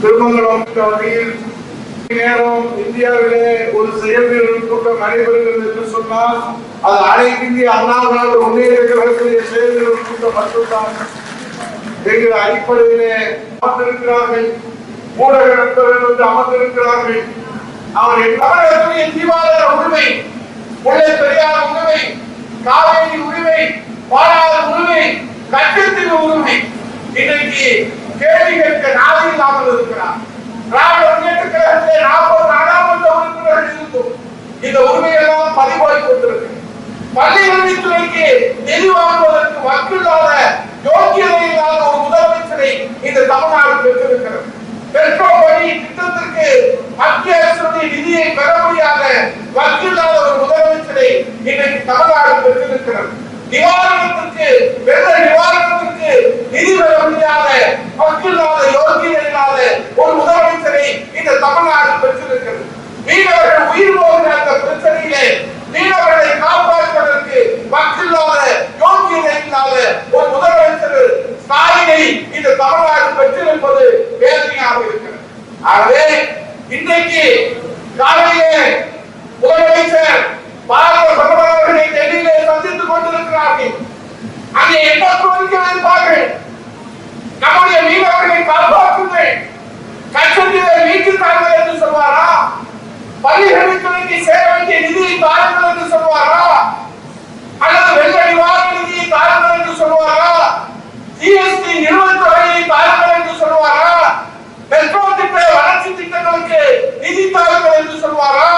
திருமங்கலம் வகையில் நேரம் இந்தியாவிலே ஒரு செயல்வீரர் கூட்டம் நடைபெறுகிறது என்று சொன்னால் அது அனைத்து இந்திய அண்ணா திராவிட முன்னேற்ற கழகத்துடைய செயல்வீரர் கூட்டம் மட்டும்தான் என்கிற அடிப்படையிலே அமர்ந்திருக்கிறார்கள். ஊடக நண்பர்கள் வந்து அமர்ந்திருக்கிறார்கள். அவர் தமிழகத்துடைய தீபாவளி உரிமை முல்லை பெரியார் உரிமை காவேரி உரிமை பாலாறு உரிமை கட்டத்தின் உரிமை. இன்றைக்கு கேள்வி கேட்க நாதி இல்லாமல் இருக்கிறார். திராவிட முன்னேற்ற கழகத்திலே நாற்பது நாடாளுமன்ற உறுப்பினர்கள் இருந்தும். இந்த உரிமையெல்லாம் பதிவாகி கொண்டிருக்கு. பள்ளி கல்வித்துறைக்கு நிதி வாங்குவதற்கு வக்கில்லாத யோக்கியதை இல்லாத ஒரு முதலமைச்சரை இந்த தமிழ்நாடு பெற்றிருக்கிறது. பெட்ரோ பணி திட்டத்திற்கு மத்திய அரசுடைய நிதியை பெற முடியாத வக்கில்லாத ஒரு முதலமைச்சரை இன்றைக்கு தமிழ்நாடு பெற்றிருக்கிறது நிவாரணத்திற்கு வெள்ள நிவாரணத்திற்கு நிதி பெற முடியாத வக்கில்லாத யோக்கியதை இல்லாத ஒரு முதலமைச்சரை இந்த தமிழ்நாடு பெற்றிருக்கிறது மீனவர்கள் உயிர் போகிற அந்த பிரச்சனையிலே மீனவர்களை காப்பாற்றுவதற்கு வக்கில்லாத யோக்கியதை இல்லாத ஒரு முதலமைச்சர் ஸ்டாலினை இந்த தமிழ்நாடு பெற்றிருப்பது வேதனையாக இருக்கிறது ஆகவே இன்றைக்கு காலையிலே முதலமைச்சர் பாரத பிரதமர்களை டெல்லியிலே சந்தித்துக் கொண்டிருக்கிறார்கள். அங்கே என்ன கோரிக்கை வைப்பார்கள்? நம்முடைய மீனவர்களை காப்பாற்றுங்கள். கச்சத்திலே வீட்டு தாங்கள் என்று சொல்வாரா? பள்ளிகளுக்கு சேர வேண்டிய நிதியை தாருங்கள் என்று சொல்வாரா அல்லது வெள்ள நிவாரண நிதியை தாருங்கள் என்று சொல்வாரா ஜிஎஸ்டி நிறுவன தொகையை தாருங்கள் என்று சொல்வாரா மெட்ரோ திட்ட வளர்ச்சி திட்டங்களுக்கு நிதி தாருங்கள் என்று சொல்வாரா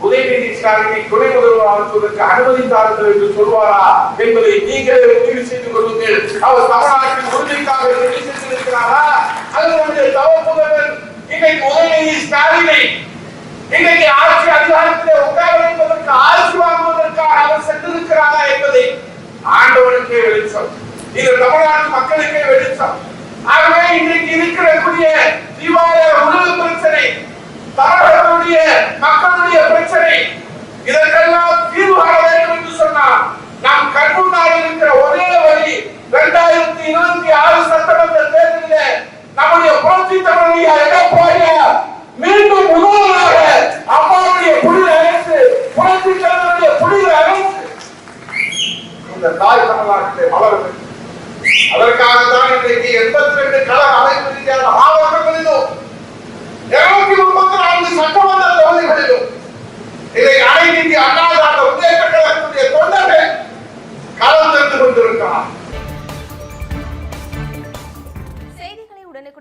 உதயநிதி ஸ்டாலினை துணை முதல்வர் ஆக்குவதற்கு என்று சொல்வாரா என்பதை நீங்களே முடிவு செய்து கொள்ளுங்கள். அவர் தமிழ்நாட்டின் உறுதிக்காக சொல்லி சென்றிருக்கிறாரா அது நம்முடைய தவ முதல்வர் இன்னைக்கு உதயநிதி ஸ்டாலினை இன்னைக்கு ஆட்சி அதிகாரத்திலே உட்கார வைப்பதற்கு ஆட்சி வாங்குவதற்காக அவர் சென்றிருக்கிறாரா என்பதை ஆண்டவனுக்கே வெளிச்சம். இது தமிழ்நாட்டு மக்களுக்கே வெளிச்சம். ஆகவே இன்றைக்கு இருக்கக்கூடிய தீபாவளி உணவு பிரச்சனை தாய் தமிழ்நாட்டிலே மலர வேண்டும் அதற்காகத்தான் இன்றைக்கு எண்பத்தி ரெண்டு கலர் அமைப்பு ரீதியான மாவட்டங்களிலும்